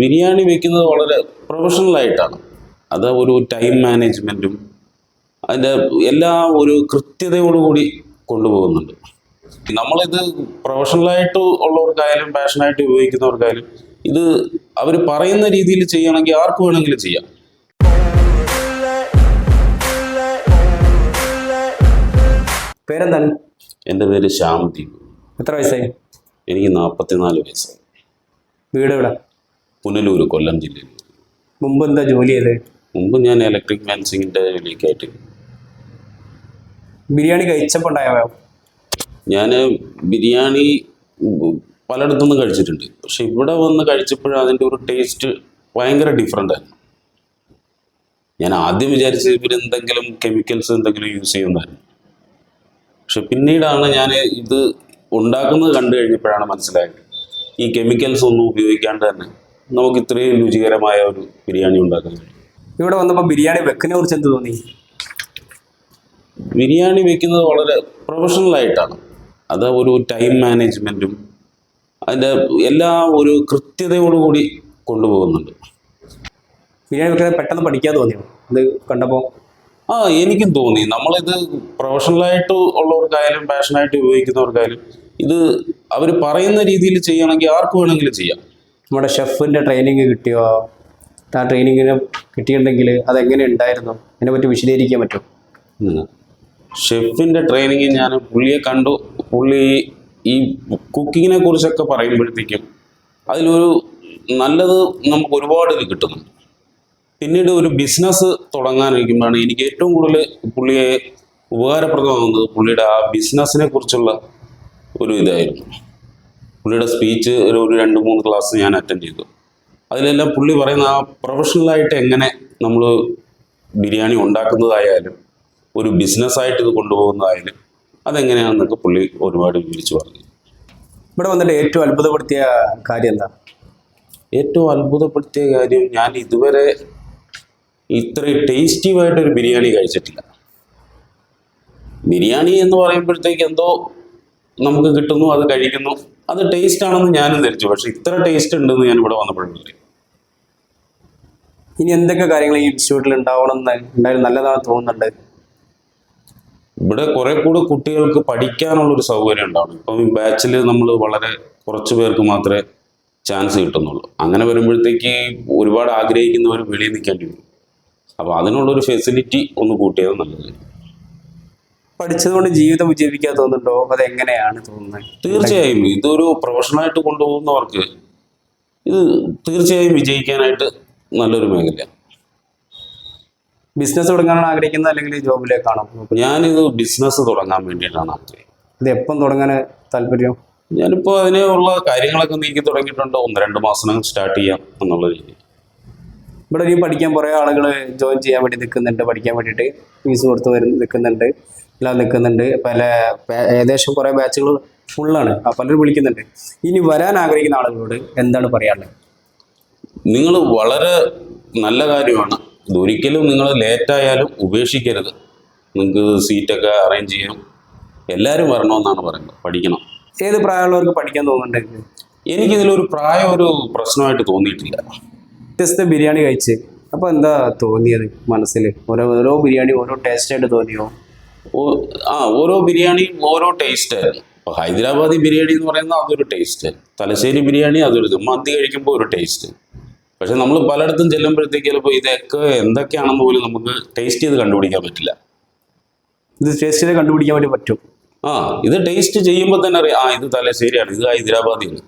ബിരിയാണി വെക്കുന്നത് വളരെ പ്രൊഫഷണലായിട്ടാണ് അത് ഒരു ടൈം മാനേജ്മെന്റും അതിന്റെ എല്ലാ ഒരു കൃത്യതയോടുകൂടി കൊണ്ടുപോകുന്നുണ്ട്. നമ്മളിത് പ്രൊഫഷണലായിട്ട് ഉള്ളവർക്കായാലും പാഷനായിട്ട് ഉപയോഗിക്കുന്നവർക്കായാലും ഇത് അവർ പറയുന്ന രീതിയിൽ ചെയ്യണമെങ്കിൽ ആർക്ക് വേണമെങ്കിലും ചെയ്യാം. പേരെന്താണ്? എന്റെ പേര് ശ്യാംദീപ്. എത്ര വയസ്സായി? എനിക്ക് നാൽപ്പത്തിനാല് വയസ്സായി. വീട് എവിടെ പുനലൂർ കൊല്ലം ജില്ലയിൽ. മുമ്പ് എന്താ ജോലി ചെയ്തത് മുമ്പ് ഞാൻ ഇലക്ട്രിക് മാൻസിങ്ങിന്റെ ജോലിക്കായിട്ട് ബിരിയാണി കഴിച്ചപ്പോൾ ഉണ്ടായോ ഞാൻ ബിരിയാണി പലയിടത്തുനിന്ന് കഴിച്ചിട്ടുണ്ട്. പക്ഷെ ഇവിടെ വന്ന് കഴിച്ചപ്പോഴും അതിന്റെ ഒരു ടേസ്റ്റ് ഭയങ്കര ഡിഫറെന്റ് ആയിരുന്നു. ഞാൻ ആദ്യം വിചാരിച്ചത് ഇവർ എന്തെങ്കിലും കെമിക്കൽസ് എന്തെങ്കിലും യൂസ് ചെയ്യുന്നതായിരുന്നു. പക്ഷെ പിന്നീടാണ് ഞാൻ ഇത് ഉണ്ടാക്കുന്നത് കണ്ടു കഴിഞ്ഞപ്പോഴാണ് മനസ്സിലായത്. ഈ കെമിക്കൽസ് ഒന്നും ഉപയോഗിക്കാണ്ട് തന്നെ. നമുക്ക് ഇത്രയും രുചികരമായ ഒരു ബിരിയാണി ഉണ്ടാക്കാൻ കഴിയും. ഇവിടെ വന്നപ്പോൾ ബിരിയാണി വെക്കുന്നതിനെ കുറിച്ച് എന്ത് തോന്നി? ബിരിയാണി വെക്കുന്നത് വളരെ പ്രൊഫഷണലായിട്ടാണ് അത് ഒരു ടൈം മാനേജ്മെന്റും അതിന്റെ എല്ലാ ഒരു കൃത്യതയോടുകൂടി കൊണ്ടുപോകുന്നുണ്ട്. ബിരിയാണി വെക്കുന്നത് പെട്ടെന്ന് പഠിക്കാൻ തോന്നിയോ? അത് കണ്ടപ്പോൾ ആ എനിക്കും തോന്നി. നമ്മളിത് പ്രൊഫഷണലായിട്ട് ഉള്ളവർക്കായാലും പാഷനായിട്ട് ഉപയോഗിക്കുന്നവർക്കായാലും ഇത് അവർ പറയുന്ന രീതിയിൽ ചെയ്യണമെങ്കിൽ ആർക്ക് വേണമെങ്കിലും ചെയ്യാം. നമ്മുടെ ഷെഫിന്റെ ട്രെയിനിങ് കിട്ടിയോ? ആ ട്രെയിനിങ്ങിന് കിട്ടിയിട്ടുണ്ടെങ്കിൽ അതെങ്ങനെ ഉണ്ടായിരുന്നു? അതിനെപ്പറ്റി വിശദീകരിക്കാൻ പറ്റും. ഷെഫിന്റെ ട്രെയിനിങ് ഞാൻ പുള്ളിയെ കണ്ടു. പുള്ളി ഈ കുക്കിങ്ങിനെ കുറിച്ചൊക്കെ പറയുമ്പോഴത്തേക്കും അതിലൊരു നല്ലത് നമുക്ക് ഒരുപാട് ഇത് കിട്ടുന്നുണ്ട്. പിന്നീട് ഒരു ബിസിനസ് തുടങ്ങാനിരിക്കുമ്പോഴാണ് എനിക്ക് ഏറ്റവും കൂടുതൽ പുള്ളിയെ ഉപകാരപ്രദമാകുന്നത് പുള്ളിയുടെ ആ ബിസിനസ്സിനെ കുറിച്ചുള്ള ഒരു ഇതായിരുന്നു. പുള്ളിയുടെ സ്പീച്ച് ഒരു ഒരു രണ്ട് മൂന്ന് ക്ലാസ് ഞാൻ അറ്റൻഡ് ചെയ്തു. അതിലെല്ലാം പുള്ളി പറയുന്ന ആ പ്രൊഫഷണലായിട്ട് എങ്ങനെ നമ്മൾ ബിരിയാണി ഉണ്ടാക്കുന്നതായാലും ഒരു ബിസിനസ്സായിട്ട് ഇത് കൊണ്ടുപോകുന്നതായാലും അതെങ്ങനെയാണെന്നൊക്കെ പുള്ളി ഒരുപാട് വിവരിച്ചു പറഞ്ഞു. ഇവിടെ വന്നിട്ട് ഏറ്റവും അത്ഭുതപ്പെടുത്തിയ കാര്യം എന്താ? ഏറ്റവും അത്ഭുതപ്പെടുത്തിയ കാര്യം ഞാൻ ഇതുവരെ ഇത്രയും ടേസ്റ്റീവായിട്ടൊരു ബിരിയാണി കഴിച്ചിട്ടില്ല. ബിരിയാണി എന്ന് പറയുമ്പോഴത്തേക്ക് എന്തോ നമുക്ക് കിട്ടുന്നു അത് കഴിക്കുന്നു. അത് ടേസ്റ്റ് ആണെന്ന് ഞാനും ധരിച്ചു. പക്ഷെ ഇത്ര ടേസ്റ്റ് ഉണ്ടെന്ന് ഞാൻ ഇവിടെ വന്നപ്പോഴല്ലേ ഇനി എന്തൊക്കെ കാര്യങ്ങൾ ഈ ഇൻസ്റ്റിറ്റ്യൂട്ടിൽ ഉണ്ടാവണം ഉണ്ടായാലും നല്ലതാണെന്ന് തോന്നുന്നുണ്ട്? ഇവിടെ കുറെ കൂടെ കുട്ടികൾക്ക് പഠിക്കാനുള്ള ഒരു സൗകര്യം ഉണ്ടാവണം. ഇപ്പം ഈ ബാച്ചിൽ നമ്മൾ വളരെ കുറച്ച് പേർക്ക് മാത്രമേ ചാൻസ് കിട്ടുന്നുള്ളൂ. അങ്ങനെ വരുമ്പോഴത്തേക്ക് ഒരുപാട് ആഗ്രഹിക്കുന്നവർ വെളിയിൽ നിൽക്കേണ്ടി വരും. അപ്പോൾ അതിനുള്ളൊരു ഫെസിലിറ്റി ഒന്ന് കൂട്ടിയത് പഠിച്ചതുകൊണ്ട് ജീവിതം വിജയിപ്പിക്കാൻ തോന്നുന്നുണ്ടോ? അതെങ്ങനെയാണ് തോന്നുന്നത്? തീർച്ചയായും. ഇതൊരു പ്രൊഫഷണൽ ആയിട്ട് കൊണ്ടുപോകുന്നവർക്ക് ഇത് തീർച്ചയായും വിജയിക്കാനായിട്ട് നല്ലൊരു മേഖലയാണ് ബിസിനസ് തുടങ്ങാനാണ് ആഗ്രഹിക്കുന്നത് അല്ലെങ്കിൽ ജോബിലേക്കാണോ ഞാനിത് ബിസിനസ് തുടങ്ങാൻ വേണ്ടിയിട്ടാണ് ആഗ്രഹിക്കുന്നത്. ഇത് എപ്പം തുടങ്ങാൻ താല്പര്യം? ഞാനിപ്പോൾ അതിനുള്ള കാര്യങ്ങളൊക്കെ നീക്കി തുടങ്ങിയിട്ടുണ്ട്. ഒന്ന് രണ്ട് മാസം സ്റ്റാർട്ട് ചെയ്യാം എന്നുള്ള രീതി ഇവിടെ ഇനി പഠിക്കാൻ കുറേ ആളുകൾ ജോയിൻ ചെയ്യാൻ വേണ്ടി നിൽക്കുന്നുണ്ട്. പഠിക്കാൻ വേണ്ടിയിട്ട് ഫീസ് കൊടുത്ത് വരുന്ന നിൽക്കുന്നുണ്ട്. എല്ലാം നിൽക്കുന്നുണ്ട്. പല ഏകദേശം കുറേ ബാച്ചുകൾ ഫുള്ളാണ് ആ പലരും വിളിക്കുന്നുണ്ട്. ഇനി വരാൻ ആഗ്രഹിക്കുന്ന ആളുകളോട് എന്താണ് പറയാനുള്ളത്? നിങ്ങൾ വളരെ നല്ല കാര്യമാണ്. ഇതൊരിക്കലും നിങ്ങൾ ലേറ്റായാലും ഉപേക്ഷിക്കരുത്. നിങ്ങൾക്ക് സീറ്റൊക്കെ അറേഞ്ച് ചെയ്യാം. എല്ലാവരും വരണമെന്നാണ് പറയുന്നത്. പഠിക്കണം. ഏത് പ്രായമുള്ളവർക്ക് പഠിക്കാൻ തോന്നുന്നുണ്ട്? എനിക്കിതിലൊരു പ്രായം ഒരു പ്രശ്നമായിട്ട് തോന്നിയിട്ടില്ല. വ്യത്യസ്ത ബിരിയാണി കഴിച്ച്. അപ്പോൾ എന്താ തോന്നിയത് മനസ്സിൽ? ഓരോ ഓരോ ബിരിയാണി ഓരോ ടേസ്റ്റായിട്ട് തോന്നിയോ? ആ ഓരോ ബിരിയാണിയും ഓരോ ടേസ്റ്റ് ആയിരുന്നു. ഇപ്പോൾ ഹൈദരാബാദി ബിരിയാണി എന്ന് പറയുന്നത് അതൊരു ടേസ്റ്റ് തലശ്ശേരി ബിരിയാണി അതൊരു ഇത്. മന്തി കഴിക്കുമ്പോൾ ഒരു ടേസ്റ്റ് പക്ഷെ നമ്മൾ പലയിടത്തും ചെല്ലുമ്പോഴത്തേക്ക് ചിലപ്പോൾ ഇതൊക്കെ എന്തൊക്കെയാണെന്ന് പോലും നമുക്ക് ടേസ്റ്റ് ചെയ്ത് കണ്ടുപിടിക്കാൻ പറ്റില്ല. ഇത് ടേസ്റ്റ് ചെയ്ത് കണ്ടുപിടിക്കാൻ വേണ്ടി പറ്റും. ആ ഇത് ടേസ്റ്റ് ചെയ്യുമ്പോൾ തന്നെ അറിയാം ആ ഇത് തലശ്ശേരിയാണ് ഇത് ഹൈദരാബാദിയാണ്.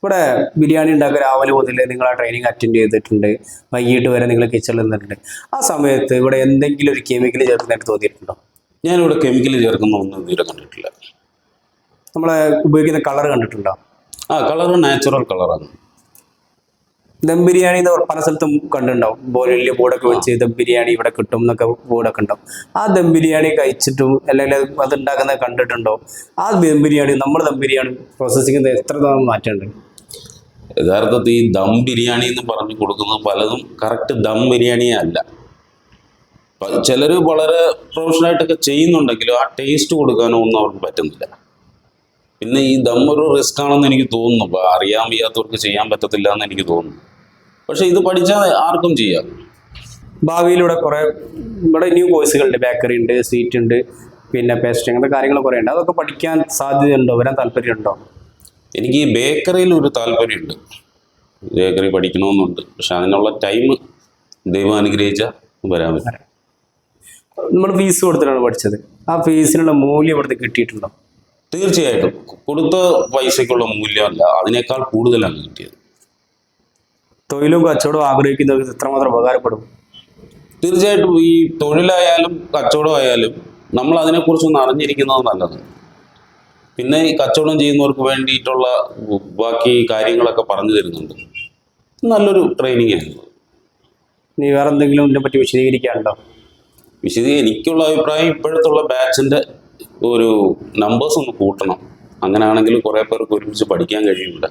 ഇവിടെ ബിരിയാണി ഉണ്ടാക്കുക രാവിലെ മുതൽ നിങ്ങൾ ആ ട്രെയിനിങ് അറ്റൻഡ് ചെയ്തിട്ടുണ്ട്. വൈകിട്ട് വരെ നിങ്ങൾ കിച്ചണിൽ നിന്നിട്ടുണ്ട്. ആ സമയത്ത് ഇവിടെ എന്തെങ്കിലും ഒരു കെമിക്കൽ ചേർക്കുന്നതായിട്ട് തോന്നിയിട്ടുണ്ടോ? ഞാനിവിടെ കെമിക്കൽ ചേർക്കുന്ന ഒന്നും ഇതുവരെ കണ്ടിട്ടില്ല. നമ്മളെ ഉപയോഗിക്കുന്ന കളർ കണ്ടിട്ടുണ്ടോ? ആ കളർ നാച്ചുറൽ കളറാണ് ദം ബിരിയാണി എന്ന് പല സ്ഥലത്തും കണ്ടിട്ടുണ്ടാവും. വലിയ ബോർഡൊക്കെ വെച്ച് ദം ബിരിയാണി ഇവിടെ കിട്ടും എന്നൊക്കെ ബോർഡൊക്കെ ഉണ്ടാവും. ആ ദം ബിരിയാണി കഴിച്ചിട്ടും അല്ലെങ്കിൽ അത് ഉണ്ടാക്കുന്നത് കണ്ടിട്ടുണ്ടോ? ആ ദം ബിരിയാണി നമ്മൾ ദം ബിരിയാണി പ്രോസസ്സിങ് എത്ര തവണ മാറ്റമുണ്ട് യഥാർത്ഥത്തിൽ ഈ ദം ബിരിയാണി എന്ന് പറഞ്ഞു കൊടുക്കുന്നത് പലതും കറക്റ്റ് ദം ബിരിയാണിയേ അല്ല. ചിലർ വളരെ പ്രൊഫഷണലായിട്ടൊക്കെ ചെയ്യുന്നുണ്ടെങ്കിലും ആ ടേസ്റ്റ് കൊടുക്കാനോ ഒന്നും അവർക്ക് പറ്റുന്നില്ല. പിന്നെ ഈ ദം ഒരു റിസ്ക് ആണെന്ന് എനിക്ക് തോന്നുന്നു. അറിയാൻ വയ്യാത്തവർക്ക് ചെയ്യാൻ പറ്റത്തില്ല എന്ന് എനിക്ക് തോന്നുന്നു. പക്ഷെ ഇത് പഠിച്ചാൽ ആർക്കും ചെയ്യാം. ഭാവിയിലൂടെ കുറേ ഇവിടെ ന്യൂ കോഴ്സുകളുണ്ട് ബേക്കറി ഉണ്ട് സീറ്റ് ഉണ്ട് പിന്നെ പേസ്ട്രി അങ്ങനത്തെ കാര്യങ്ങൾ കുറേ ഉണ്ട്. അതൊക്കെ പഠിക്കാൻ സാധ്യതയുണ്ടോ? വരാൻ താല്പര്യമുണ്ടോ? എനിക്ക് ഈ ബേക്കറിയിൽ ഒരു താല്പര്യമുണ്ട്. ബേക്കറി പഠിക്കണമെന്നുണ്ട്. പക്ഷെ അതിനുള്ള ടൈം ദൈവം അനുഗ്രഹിച്ച വരാൻ പറ്റും. നമ്മൾ ഫീസ് കൊടുത്തിട്ടാണ് പഠിച്ചത്? ആ ഫീസിനുള്ള മൂല്യം ഇവിടുത്തെ കിട്ടിയിട്ടുണ്ടോ? തീർച്ചയായിട്ടും കൊടുത്ത പൈസയ്ക്കുള്ള മൂല്യമല്ല അതിനേക്കാൾ കൂടുതലാണ് കിട്ടിയത്. തൊഴിലും കച്ചവടവും ആഗ്രഹിക്കുന്നവർക്ക് എത്രമാത്രം ഉപകാരപ്പെടും? തീർച്ചയായിട്ടും ഈ തൊഴിലായാലും കച്ചവടമായാലും നമ്മൾ അതിനെക്കുറിച്ചൊന്ന് അറിഞ്ഞിരിക്കുന്നത് നല്ലത്. പിന്നെ ഈ കച്ചവടം ചെയ്യുന്നവർക്ക് വേണ്ടിയിട്ടുള്ള ബാക്കി കാര്യങ്ങളൊക്കെ പറഞ്ഞു തരുന്നുണ്ട്. നല്ലൊരു ട്രെയിനിങ് ആയിരുന്നു നീ വേറെ എന്തെങ്കിലും ഇതിനെപ്പറ്റി വിശദീകരിക്കാനുണ്ടോ? വിശദീകരിക്കുള്ള അഭിപ്രായം ഇപ്പോഴത്തുള്ള ബാച്ചിന്റെ ഒരു നമ്പേഴ്സ് ഒന്ന് കൂട്ടണം. അങ്ങനെയാണെങ്കിൽ കുറേ പേർക്ക് ഒരുമിച്ച് പഠിക്കാൻ കഴിയില്ല